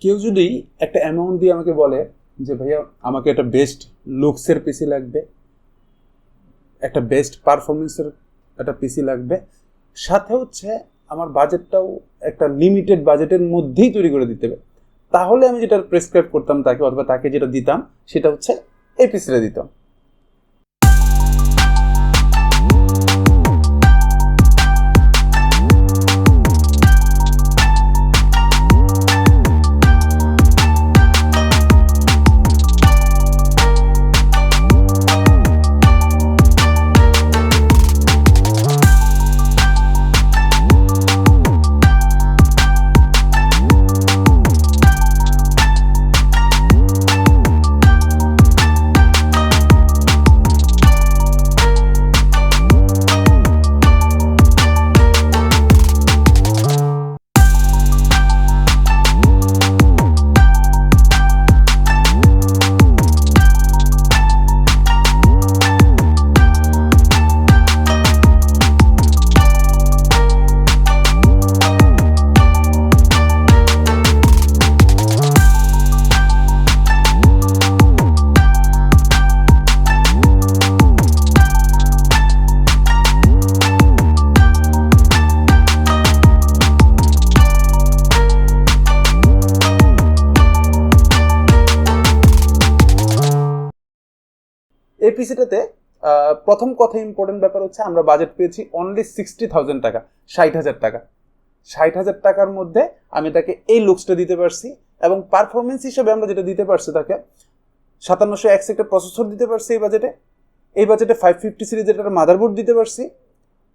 কেউ যদি একটা অ্যামাউন্ট দিয়ে আমাকে বলে যে, ভাইয়া, আমাকে একটা বেস্ট লুকসের পিসি লাগবে, একটা বেস্ট পারফরমেন্সের একটা পিসি লাগবে। সাথে হচ্ছে আমার বাজেটটাও একটা লিমিটেড বাজেটের মধ্যেই তৈরি করে দিতে হবে। তাহলে আমি যেটা প্রেসক্রাইব করতাম তাকে অথবা তাকে যেটা দিতাম, সেটা হচ্ছে এই পিসিটা দিতাম। এই পিসিটাতে প্রথম কথা ইম্পর্টেন্ট ব্যাপার হচ্ছে আমরা বাজেট পেয়েছি অনলি সিক্সটি থাউজেন্ড টাকা, ষাট হাজার টাকা। ষাট হাজার টাকার মধ্যে আমি তাকে এই লুকসটা দিতে পারছি এবং পারফরমেন্স হিসেবে আমরা যেটা দিতে পারছি তাকে সাতান্নশো এক সেক্টর প্রসেসর দিতে পারছি এই বাজেটে এই বাজেটে ফাইভ ফিফটি সিরিজের একটা মাদারবোর্ড দিতে পারছি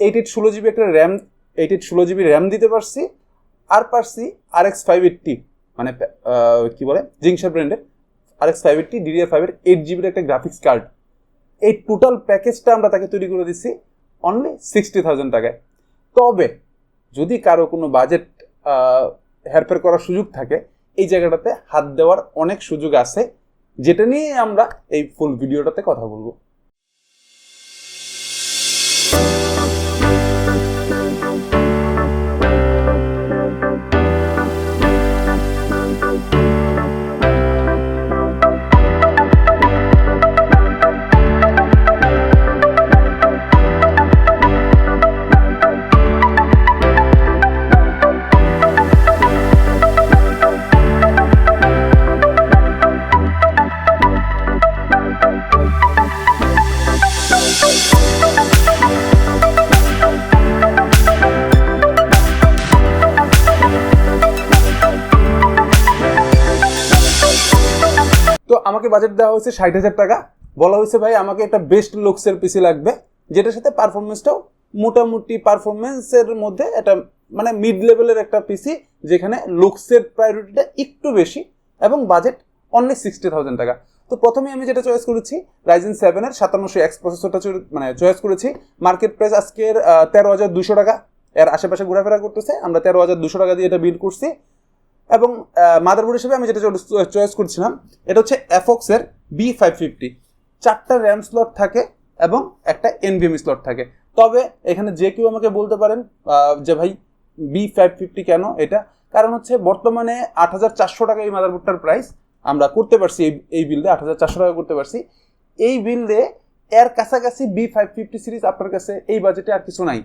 এইট এইট ষোলো জিবি একটা র্যাম এইট এইট ষোলো জিবি র্যাম দিতে পারছি, আর পারছি আর এক্স ফাইভ এইটটি মানে কী বলে জিংসা ব্র্যান্ডের R X five eighty DDR ফাইভের এইট জিবির একটা গ্রাফিক্স কার্ড এই টোটাল প্যাকেজটা আমরা তাকে তৈরি করে দিচ্ছি অনলি সিক্সটি থাউজেন্ড টাকায়। তবে যদি কারও কোনো বাজেট হেরফের করার সুযোগ থাকে, এই জায়গাটাতে হাত দেওয়ার অনেক সুযোগ আছে, যেটা নিয়ে আমরা এই ফুল ভিডিওটাতে কথা বলব। আমাকে বাজেট দেওয়া হয়েছে ষাট হাজার টাকা। বলা হয়েছে, ভাই, আমাকে একটা বেস্ট লুকসের পিসি লাগবে, যেটার সাথে পারফরমেন্সটাও মোটামুটি পারফরমেন্সের মধ্যে একটা মানে মিড লেভেলের একটা পিসি যেখানে লুকসের প্রায়োরিটিটা একটু বেশি এবং বাজেট অনলি সিক্সটি থাউজেন্ড টাকা। তো প্রথমে আমি যেটা চয়েস করেছি রাইজেন সেভেনের সাতান্নশো এক্স প্রসেসরটা মানে চয়েস করেছি। মার্কেট প্রাইস আজকের তেরো হাজার দুশো টাকা। এর আশেপাশে ঘোরাফেরা করতেছে, আমরা তেরো হাজার দুশো টাকা দিয়ে এটা বিল করছি। এবং মাদারবোর্ড হিসেবে আমি যেটা চয়েস করছিলাম, এটা হচ্ছে অ্যাফক্সের বি ফাইভ ফিফটি চারটা র্যাম স্লট থাকে এবং একটা এনভিএম স্লট থাকে। তবে এখানে যে কেউ আমাকে বলতে পারেন যে ভাই বি ফাইভ ফিফটি কেন এটা? কারণ হচ্ছে বর্তমানে আট হাজার চারশো টাকা এই মাদারবোর্ডটার প্রাইস আমরা করতে পারছি এই এই বিল্ডে আট হাজার চারশো টাকা করতে পারছি। এই বিল্ডে এর কাছাকাছি বি ফাইভ ফিফটি সিরিজ আপনার কাছে এই বাজেটে আর কিছু নাই।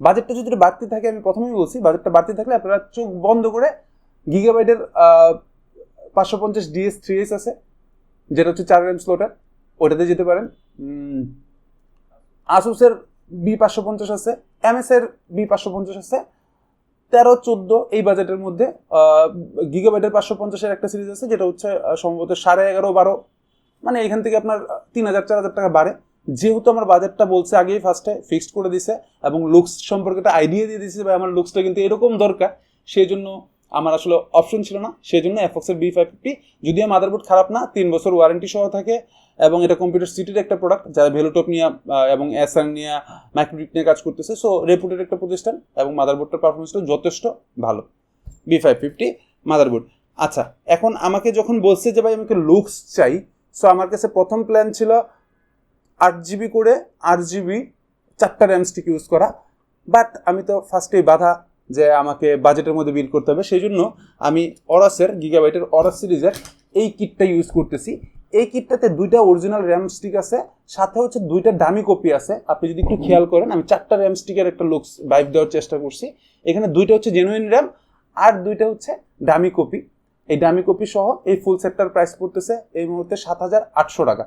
বাজেটটা যদি বাড়তি থাকে, আমি প্রথমেই বলছি বাজেটটা বাড়তি থাকলে আপনারা চোখ বন্ধ করে গিগাবাইটের পাঁচশো পঞ্চাশ ডিএস থ্রি এস আছে, যেটা হচ্ছে চার র্যাম স্লোটার, ওটাতে যেতে পারেন। আসুসের বি পাঁচশো পঞ্চাশ আছে এমএস এর বি পাঁচশো পঞ্চাশ আছে, তেরো চোদ্দ এই বাজেটের মধ্যে গিগাবাইটের পাঁচশো পঞ্চাশের একটা সিরিজ আছে, যেটা হচ্ছে সম্ভবত সাড়ে এগারো বারো মানে এখান থেকে আপনার তিন হাজার, চার হাজার টাকা বাড়ে। যেহেতু আমার বাজেটটা বলছে আগেই ফার্স্টে ফিক্সড করে দিছে, এবং লুকস সম্পর্কে একটা আইডিয়া দিয়ে দিছে, ভাই, আমার লুকসটা কিন্তু এরকম দরকার, সেই জন্য আমার আসলে অপশন ছিল না সেই জন্য এফক্সের বি ফাইভ ফিফটি যদিও মাদারবোর্ড খারাপ না, তিন বছর ওয়ারেন্টি সহ থাকে এবং এটা কম্পিউটার সিটির একটা প্রোডাক্ট যারা ভেলোটপ নিয়ে এবং এসআর নিয়ে মাইক্রোডিক নিয়ে কাজ করতেছে সো রেপুটেড একটা প্রতিষ্ঠান এবং মাদারবোর্ডটার পারফরমেন্সটা যথেষ্ট ভালো। বি ফাইভ ফিফটি মাদারবোর্ড আচ্ছা এখন আমাকে যখন বলছে যে, ভাই আমাকে লুকস চাই সো আমার কাছে প্রথম প্ল্যান ছিল আট জিবি করে আট জিবি চারটা র্যাম স্টিক ইউজ করা বাট আমি তো ফার্স্টেই বাধা যে আমাকে বাজেটের মধ্যে বিল করতে হবে সেই জন্য আমি অরাসের গিগাবাইটের অরাস সিরিজের এই কিটটা ইউজ করতেছি। এই কিটটাতে দুইটা অরিজিনাল র্যাম স্টিক আছে, সাথে হচ্ছে দুইটা দামি কপি আছে। আপনি যদি একটু খেয়াল করেন, আমি চারটা র্যাম স্টিকের একটা লুকস বাইক দেওয়ার চেষ্টা করছি। এখানে দুইটা হচ্ছে জেনুইন র্যাম আর দুইটা হচ্ছে দামি কপি এই দামি কপি সহ এই ফুল সেটটার প্রাইস পড়তেছে এই মুহূর্তে সাত হাজার আটশো টাকা।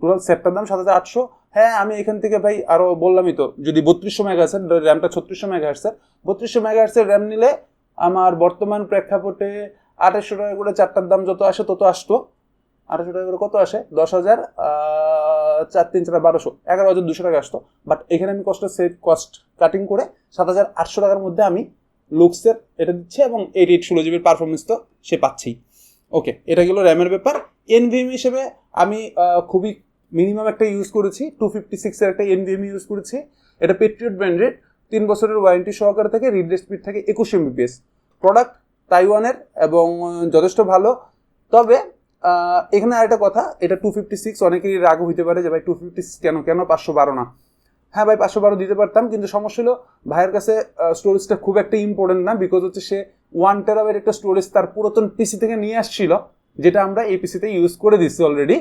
টোটাল সেটটার দাম সাত হাজার আটশো। হ্যাঁ আমি এখান থেকে ভাই আরও বললামই তো, যদি বত্রিশশো মেগা আছে র্যামটা ছত্রিশশো মেগা হার্সের বত্রিশশো মেগা হার্সের র্যাম নিলে আমার বর্তমান প্রেক্ষাপটে আঠাশশো টাকা করে চারটার দাম যত আসে তত আসতো। আঠাশশো টাকা করে কত আসে? দশ হাজার চার, তিন, চার, বারোশো। এগারো হাজার দুশো টাকা আসতো। বাট এখানে আমি কষ্ট সেভ কস্ট কাটিং করে সাত হাজার আটশো টাকার মধ্যে আমি লুকসের এটা দিচ্ছে এবং এইট এইট ষোলো জিবির পারফরমেন্স তো সে পাচ্ছেই ওকে এটা গেল র্যামের ব্যাপার। এনভিএম হিসেবে আমি খুবই মিনিমাম একটা ইউজ করেছি টু ফিফটি সিক্সের একটা এনভিএম ইউজ করেছি। এটা পেট্রিয়ট ব্র্যান্ডেড তিন বছরের ওয়ারেন্টি সহকারে থাকে রিড স্পিড থাকে, একুশ এমবিপিএস প্রোডাক্ট তাইওয়ানের এবং যথেষ্ট ভালো। তবে এখানে আরেকটা কথা, এটা টু ফিফটি সিক্স অনেকেরই রাগ হইতে পারে যে, ভাই টু ফিফটি সিক্স কেন? কেন পাঁচশো বারো না? হ্যাঁ ভাই, পাঁচশো বারো দিতে পারতাম, কিন্তু সমস্যা হলো, ভাইয়ের কাছে স্টোরেজটা খুব একটা ইম্পর্টেন্ট না বিকজ হচ্ছে সে ওয়ান টেরাবের একটা স্টোরেজ তার পুরাতন পিসি থেকে নিয়ে আসছিল, যেটা আমরা এই পিসিতে ইউজ করে দিচ্ছি অলরেডি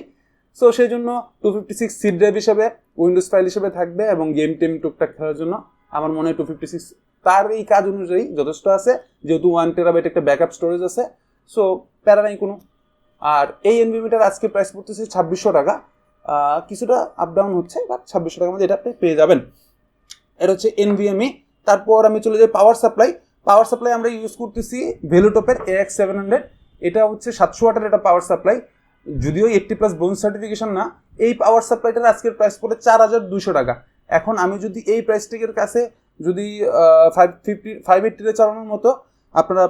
সো সেই জন্য টু ফিফটি সিক্স সিট ড্রাইভ হিসেবে উইন্ডোজ ফাইল হিসেবে থাকবে এবং গেম টেম টুকটাক খেলার জন্য আমার মনে হয় টু ফিফটি সিক্স তার এই কাজ অনুযায়ী যথেষ্ট আছে। যেহেতু ওয়ান টেরাবাইট একটা ব্যাকআপ স্টোরেজ আছে সো প্যারা নাই কোনো। আর এই এনভিমিটার আজকে প্রাইস পড়তেছে ছাব্বিশশো টাকা। কিছুটা আপ ডাউন হচ্ছে বাট ছাব্বিশশো টাকার মধ্যে এটা আপনি পেয়ে যাবেন। এটা হচ্ছে এনভিএমই তারপর আমি চলে যাই পাওয়ার সাপ্লাই পাওয়ার সাপ্লাই আমরা ইউজ করতেছি ভেলুটপের এ এক্স সেভেন হান্ড্রেড এটা হচ্ছে সাতশো ওয়াটের একটা পাওয়ার সাপ্লাই যদিও এইটটি প্লাস বোন সার্টিফিকেশন না, এই পাওয়ার সাপ্লাইটার আজকের প্রাইস পড়ে চার হাজার দুশো টাকা। এখন আমি যদি এই প্রাইস টিকের কাছে যদি ফাইভ ফিফটি ফাইভ এইটটিতে চালানোর মতো আপনারা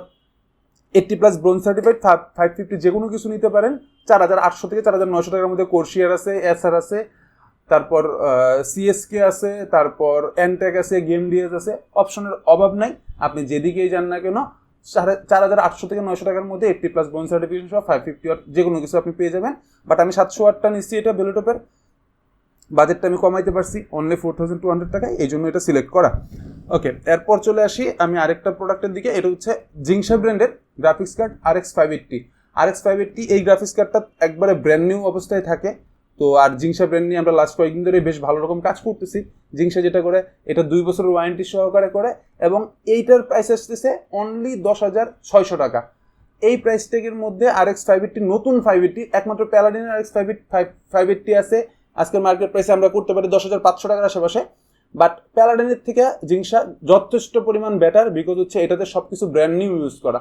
eighty plus bronze certified five fifty যে কোনো কিছু নিতে পারেন, চার হাজার আটশো থেকে চার হাজার নশো টাকার মধ্যে কোর্সিয়ার আছে এসআর আছে, তারপর সিএসকে আছে, তারপর এনটেক আছে গেম ডিএস আছে অপশনের অভাব নাই। আপনি যেদিকেই যান না কেন চার হাজার আটশো থেকে নয়শো টাকার মধ্যে এইটটি প্লাস বোন সার্টিফিকেশন সহ ফাইভ ফিফটি ওয়াট যে কোনো কিছু আপনি পেয়ে যাবেন। বাট আমি সাতশো ওয়াটটা নিচ্ছি এটা বেলোটপের বাজেটটা আমি কমাইতে পারছি only four thousand two hundred টাকায়। এই জন্য এটা সিলেক্ট করা। ওকে এরপর চলে আসি আমি আরেকটা প্রোডাক্টের দিকে। এটা হচ্ছে জিংসা ব্র্যান্ডের graphics card R X five eighty R X five eighty এই গ্রাফিক্স কার্ডটা একবারে ব্র্যান্ড নিউ অবস্থায় থাকে। তো আর জিংসা ব্র্যান্ড নিয়ে আমরা লাস্ট কয়েকদিন ধরে বেশ ভালো রকম কাজ করতেছি। জিংসা যেটা করে, এটা দুই বছরের ওয়ারেন্টি সহকারে করে এবং এইটার প্রাইস আসতেছে অনলি দশ হাজার ছয়শো টাকা। এই প্রাইস ট্যাগের মধ্যে আর এক্স ফাইভ এইটটি নতুন ফাইভ এইটটি একমাত্র প্যালাডিনের R X five five five eighty আছে। আজকের মার্কেট প্রাইসে আমরা করতে পারি দশ হাজার পাঁচশো টাকার আশেপাশে। বাট প্যালাডিনের থেকে জিংসা যথেষ্ট পরিমাণ বেটার বিকজ হচ্ছে এটাতে সব কিছু ব্র্যান্ড নিউ ইউজ করা।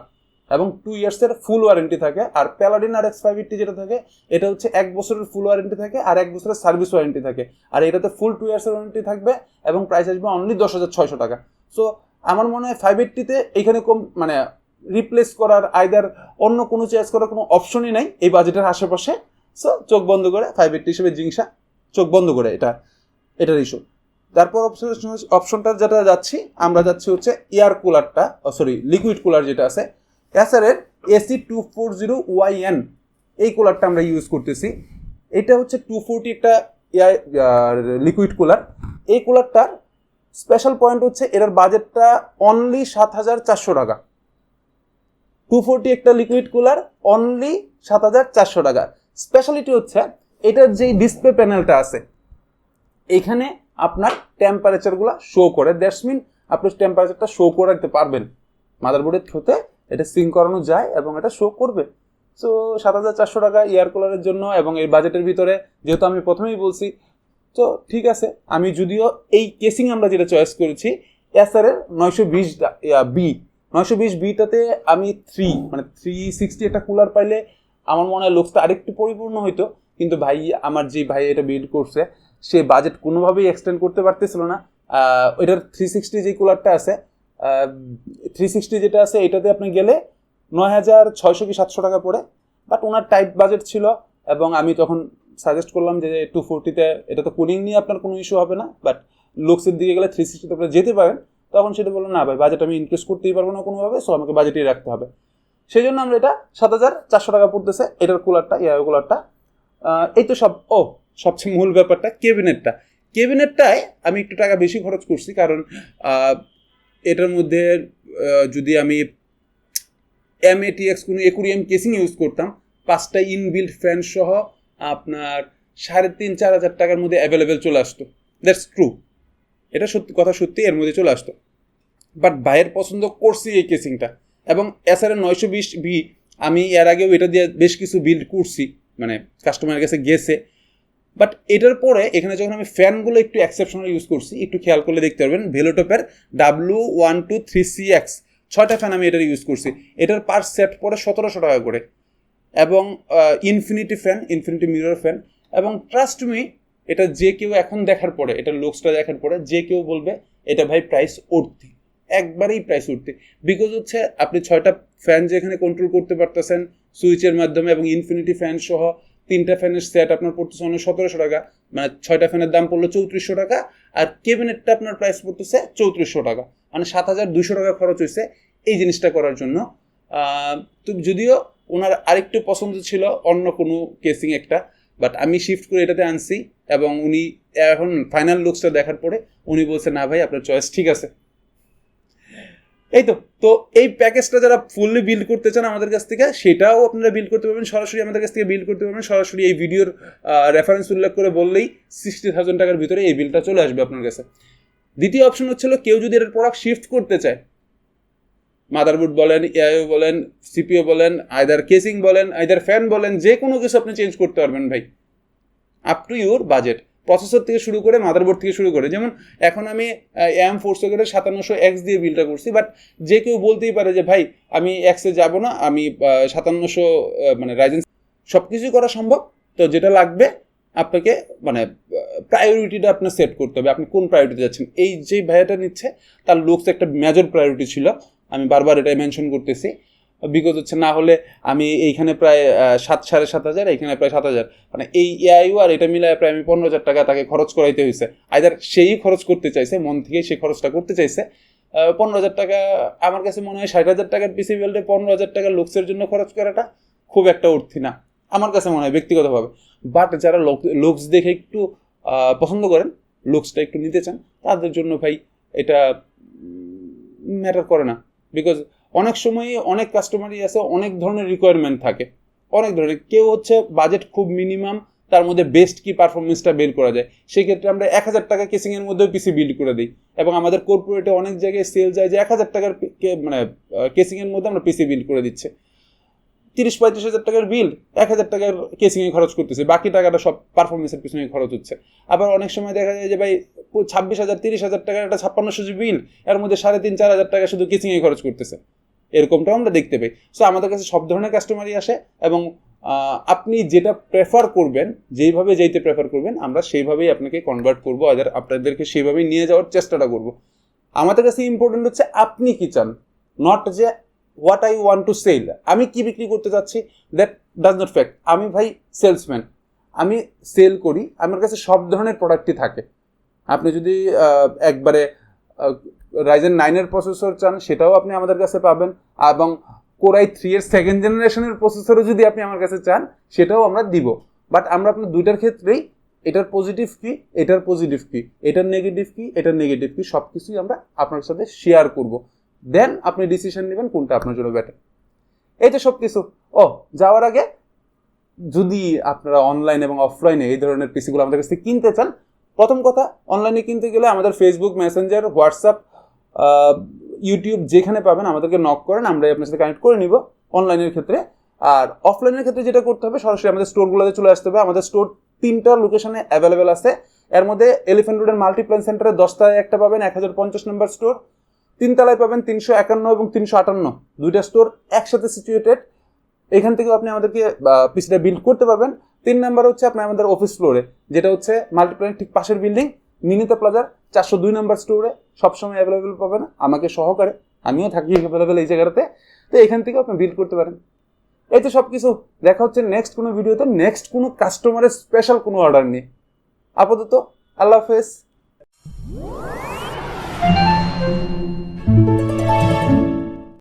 এবং টু ইয়ার্সের ফুল ওয়ারেন্টি থাকে। আর Paladin R X five eighty যেটা থাকে, এটা হচ্ছে এক বছরের ফুল ওয়ারেন্টি থাকে আর এক বছরের সার্ভিস ওয়ারেন্টি থাকে। আর এটাতে ফুল টু ইয়ার্সের ওয়ারেন্টি থাকবে এবং প্রাইস আসবে অনলি দশ হাজার ছয়শো টাকা। সো আমার মনে হয় ফাইভ এইটটিতে এখানে কম মানে রিপ্লেস করার আইদার অন্য কোনো চেঞ্জ করার কোনো অপশনই নাই এই বাজেটের আশেপাশে। সো চোখ বন্ধ করে ফাইভ এইটটি হিসেবে জিংসা, চোখ বন্ধ করে এটা, এটার ইস্যু তারপর অপশন অপশনটা যেটা যাচ্ছি, আমরা যাচ্ছি হচ্ছে এয়ার কুলারটা সরি লিকুইড কুলার যেটা আছে এসারের AC two four zero YN এই কুলারটা আমরা ইউজ করতেছি। এটা হচ্ছে টু ফোরটি একটা লিকুইড কুলার এই কুলারটার স্পেশাল পয়েন্ট হচ্ছে এটার বাজেটটা অনলি সাত হাজার চারশো টাকা। টু ফোরটি একটা লিকুইড কুলার অনলি সাত হাজার চারশো টাকা। স্পেশালিটি হচ্ছে এটার যেই ডিসপ্লে প্যানেলটা আছে এইখানে আপনার টেম্পারেচারগুলো শো করে। দ্যাটস মিন আপনি টেম্পারেচারটা শো করে রাখতে পারবেন। মাদারবোর্ডের থ্রুতে এটা সিং করানো যায় এবং এটা শো করবে। সো সাত হাজার চারশো টাকা এয়ার কুলারের জন্য এবং এই বাজেটের ভিতরে, যেহেতু আমি প্রথমেই বলছি, তো ঠিক আছে, আমি যদিও এই কেসিং আমরা যেটা চয়েস করেছি এসআরের নয়শো বিশ বি নয়শো বিশ বিটাতে আমি থ্রি মানে থ্রি সিক্সটি একটা কুলার পাইলে আমার মনে হয় লুকসটা আরেকটু পরিপূর্ণ হইতো, কিন্তু ভাই, আমার যে ভাই এটা বিল্ড করছে, সে বাজেট কোনোভাবেই এক্সটেন্ড করতে পারতেছিল না। ওইটার থ্রি সিক্সটি যে কুলারটা আছে থ্রি সিক্সটি যেটা আছে, এটাতে আপনি গেলে নয় হাজার ছয়শো কি সাতশো টাকা পড়ে। বাট ওনার টাইট বাজেট ছিল এবং আমি তখন সাজেস্ট করলাম যে টু ফোরটিতে এটা তো কুলিং নিয়ে আপনার কোনো ইস্যু হবে না। বাট লুকসের দিকে গেলে থ্রি সিক্সটিতে আপনি যেতে পারেন। তখন সেটা বলল, না ভাই বাজেট আমি ইনক্রিজ করতেই পারব না কোনোভাবে সো আমাকে বাজেটেই রাখতে হবে। সেই জন্য আমরা এটা সাত হাজার চারশো টাকা পড়তেছে। এটার কুলারটা ইয়ার কুলারটা এই তো সব, ও, সবচেয়ে মূল ব্যাপারটা কেবিনেটটা কেবিনেটটায় আমি একটু টাকা বেশি খরচ করছি কারণ এটার মধ্যে যদি আমি এম এটিএক্স কোনো একুরিয়াম কেসিং ইউজ করতাম, পাঁচটা ইনবিল্ড ফ্যান সহ আপনার সাড়ে তিন, চার হাজার টাকার মধ্যে অ্যাভেলেবেল চলে আসতো। দ্যাটস ট্রু এটা সত্যি, কথা সত্যি, এর মধ্যে চলে আসতো। বাট ভাইয়ের পছন্দ করছি এই কেসিংটা এবং এসআর নয়শো বিশ ভি আমি এর আগেও এটা দিয়ে বেশ কিছু বিল্ড করছি। মানে কাস্টমারের কাছে গেছে। বাট এটার পরে এখানে যখন আমি ফ্যানগুলো একটু এক্সেপশনাল ইউজ করছি, একটু খেয়াল করলে দেখতে পারবেন ভেলোটপের W one two three C X ছয়টা ফ্যান আমি এটার ইউজ করছি। এটার পার সেট পরে সতেরোশো টাকা করে। এবং infinity fan infinity mirror fan এবং ট্রাস্ট মি এটা যে কেউ এখন দেখার পরে, এটা লুকসটা দেখার পরে, যে কেউ বলবে, এটা ভাই প্রাইস উঠতি একবারেই প্রাইস উঠতি বিকজ হচ্ছে, আপনি ছয়টা ফ্যান যেখানে কন্ট্রোল করতে পারতেছেন সুইচের মাধ্যমে এবং ইনফিনিটি ফ্যান সহ তিনটা ফ্যানের সেট আপনার পড়তেছে অনেক সতেরোশো টাকা মানে ছয়টা ফ্যানের দাম পড়ল চৌত্রিশশো টাকা আর কেবিনেটটা আপনার প্রাইস পড়তেছে চৌত্রিশশো টাকা মানে সাত হাজার দুশো টাকা খরচ হয়েছে এই জিনিসটা করার জন্য। তো যদিও ওনার আরেকটু পছন্দ ছিল অন্য কোনো কেসিং একটা বাট আমি শিফট করে এটাতে আনছি এবং উনি এখন ফাইনাল লুকসটা দেখার পরে উনি বলছে, না ভাই, আপনার চয়েস ঠিক আছে। এই তো তো এই প্যাকেজটা যারা ফুললি বিল্ড করতে চান আমাদের কাছ থেকে, সেটাও আপনারা বিল্ড করতে পারবেন। সরাসরি আমাদের কাছ থেকে বিল্ড করতে পারবেন। সরাসরি এই ভিডিওর রেফারেন্স উল্লেখ করে বললেই সিক্সটি থাউজেন্ড টাকার ভিতরে এই বিলটা চলে আসবে আপনার কাছে। দ্বিতীয় অপশন হচ্ছিল কেউ যদি এটার প্রোডাক্ট শিফট করতে চায় মাদারবোর্ড বলেন এআইও বলেন সিপিও বলেন আইদার কেসিং বলেন আইদার ফ্যান বলেন, যে কোনো কিছু আপনি চেঞ্জ করতে পারবেন ভাই। Up to your budget processor থেকে শুরু করে মাদারবোর্ড থেকে শুরু করে, যেমন এখন আমি এম ফোর্সে করে সাতান্নশো এক্স দিয়ে বিলটা করছি বাট যে কেউ বলতেই পারে যে, ভাই, আমি এক্সে যাব না, আমি সাতান্নশো মানে রাইজেন সব কিছুই করা সম্ভব, তো যেটা লাগবে আপনাকে মানে প্রায়োরিটিটা আপনার সেট করতে হবে, আপনি কোন প্রায়োরিটি যাচ্ছেন? এই যে ভাইয়াটা নিচ্ছে, তার লুকস একটা মেজর প্রায়োরিটি ছিল, আমি বারবার এটাই মেনশন করতেছি। বিকজ হচ্ছে, না হলে আমি এইখানে প্রায় সাত, সাড়ে সাত হাজার, এইখানে প্রায় সাত হাজার। মানে এই এআইউ আর এটা মিলায় প্রায় আমি পনেরো হাজার টাকা তাকে খরচ করাইতে হয়েছে আইদার সেই খরচ করতে চাইছে, মন থেকেই সে খরচটা করতে চাইছে। পনেরো হাজার টাকা, আমার কাছে মনে হয় ষাট হাজার টাকার পিসি বেল্টে পনেরো হাজার টাকা লুকসের জন্য খরচ করাটা খুব একটা উঠতি না, আমার কাছে মনে হয় ব্যক্তিগতভাবে। বাট যারা লুকস দেখে একটু পছন্দ করেন, লুকসটা একটু নিতে চান, তাদের জন্য ভাই এটা ম্যাটার করে না। বিকজ অনেক সময় অনেক কাস্টমারই আছে, অনেক ধরনের রিকোয়ারমেন্ট থাকে। অনেক ধরনের। কেউ হচ্ছে বাজেট খুব মিনিমাম তার মধ্যে বেস্ট কি পারফরমেন্সটা বের করা যায়। সেক্ষেত্রে আমরা এক হাজার টাকা কেসিংয়ের মধ্যেও পিসি বিল্ড করে দিই। এবং আমাদের কর্পোরেটে অনেক জায়গায় সেল যায় যে এক হাজার টাকার মানে কেসিংয়ের মধ্যে আমরা পিসি বিল্ড করে দিচ্ছে। তিরিশ পঁয়ত্রিশ হাজার টাকার বিল এক হাজার টাকার কেসিংয়ে খরচ করতেছে। বাকি টাকাটা সব পারফরমেন্সের পিছনে খরচ হচ্ছে। আবার অনেক সময় দেখা যায় যে ভাই ছাব্বিশ হাজার, তিরিশ হাজার টাকার একটা ছাপ্পান্নশো বিল এর মধ্যে সাড়ে তিন, চার হাজার টাকা শুধু কেসিংয়ে খরচ করতেছে। এরকমটাও আমরা দেখতে পাই। সো আমাদের কাছে সব ধরনের কাস্টমারই আসে এবং আপনি যেটা প্রেফার করবেন, যেইভাবে যেতে প্রেফার করবেন, আমরা সেইভাবেই আপনাকে কনভার্ট করব আদার আপনাদেরকে সেইভাবেই নিয়ে যাওয়ার চেষ্টাটা করব। আমাদের কাছে ইম্পর্টেন্ট হচ্ছে আপনি কি চান নট যে what I want to sell আমি কি বিক্রি করতে চাচ্ছি দ্যাট ডাজ নট ফ্যাক্ট আমি ভাই সেলসম্যান আমি সেল করি, আমার কাছে সব ধরনের প্রোডাক্টই থাকে। আপনি যদি একবারে রাইজেন নাইনের প্রসেসর চান, সেটাও আপনি আমাদের কাছে পাবেন। এবং কোরাই থ্রি এর সেকেন্ড জেনারেশনের প্রসেসরও যদি আপনি আমার কাছে চান, সেটাও আমরা দিব। বাট আমরা আপনার দুইটার ক্ষেত্রেই, এটার পজিটিভ কি, এটার পজিটিভ কি, এটার নেগেটিভ কি, এটার নেগেটিভ কি সব কিছুই আমরা আপনার সাথে শেয়ার করব। দেন আপনি ডিসিশন নেবেন কোনটা আপনার জন্য বেটার এই তো সব কিছু ও, যাওয়ার আগে যদি আপনারা অনলাইন এবং অফলাইনে এই ধরনের পিসিগুলো আমাদের কাছ কিনতে চান, প্রথম কথা অনলাইনে কিনতে গেলে আমাদের ফেসবুক মেসেঞ্জার হোয়াটসঅ্যাপ ইউটিউব যেখানে পাবেন, আমাদেরকে নক করেন, আমরাই আপনার সাথে কানেক্ট করে নিব অনলাইনের ক্ষেত্রে। আর অফলাইনের ক্ষেত্রে যেটা করতে হবে, সরাসরি আমাদের স্টোরগুলোতে চলে আসতে হবে। আমাদের স্টোর তিনটা লোকেশনে অ্যাভেলেবেল আছে। এর মধ্যে এলিফেন্ট রোডের মাল্টিপ্ল্যান সেন্টারে দশটায় একটা পাবেন, এক হাজার পঞ্চাশ নম্বর স্টোর তিনতলায় পাবেন তিনশো একান্ন এবং তিনশো আটান্ন। দুইটা স্টোর একসাথে সিচুয়েটেড এখান থেকেও আপনি আমাদেরকে পিসিটা বিল্ড করতে পারবেন। তিন নাম্বার হচ্ছে আপনি আমাদের অফিস ফ্লোরে যেটা হচ্ছে মাল্টিপ্ল্যান ঠিক পাশের বিল্ডিং মিনিতা প্লাজার চারশো দুই নাম্বার স্টোরে সবসময় অ্যাভেলেবেল পাবেন। আমাকে সহকারে আমিও থাকি অ্যাভেলেবেল এই জায়গাটাতে। তো এখান থেকেও আপনি বিল করতে পারেন। এই তো সব কিছু দেখা হচ্ছে নেক্সট কোনো ভিডিওতে নেক্সট কোনো কাস্টমারের স্পেশাল কোনো অর্ডার নিয়ে। আপাতত, আল্লাহ হাফেজ।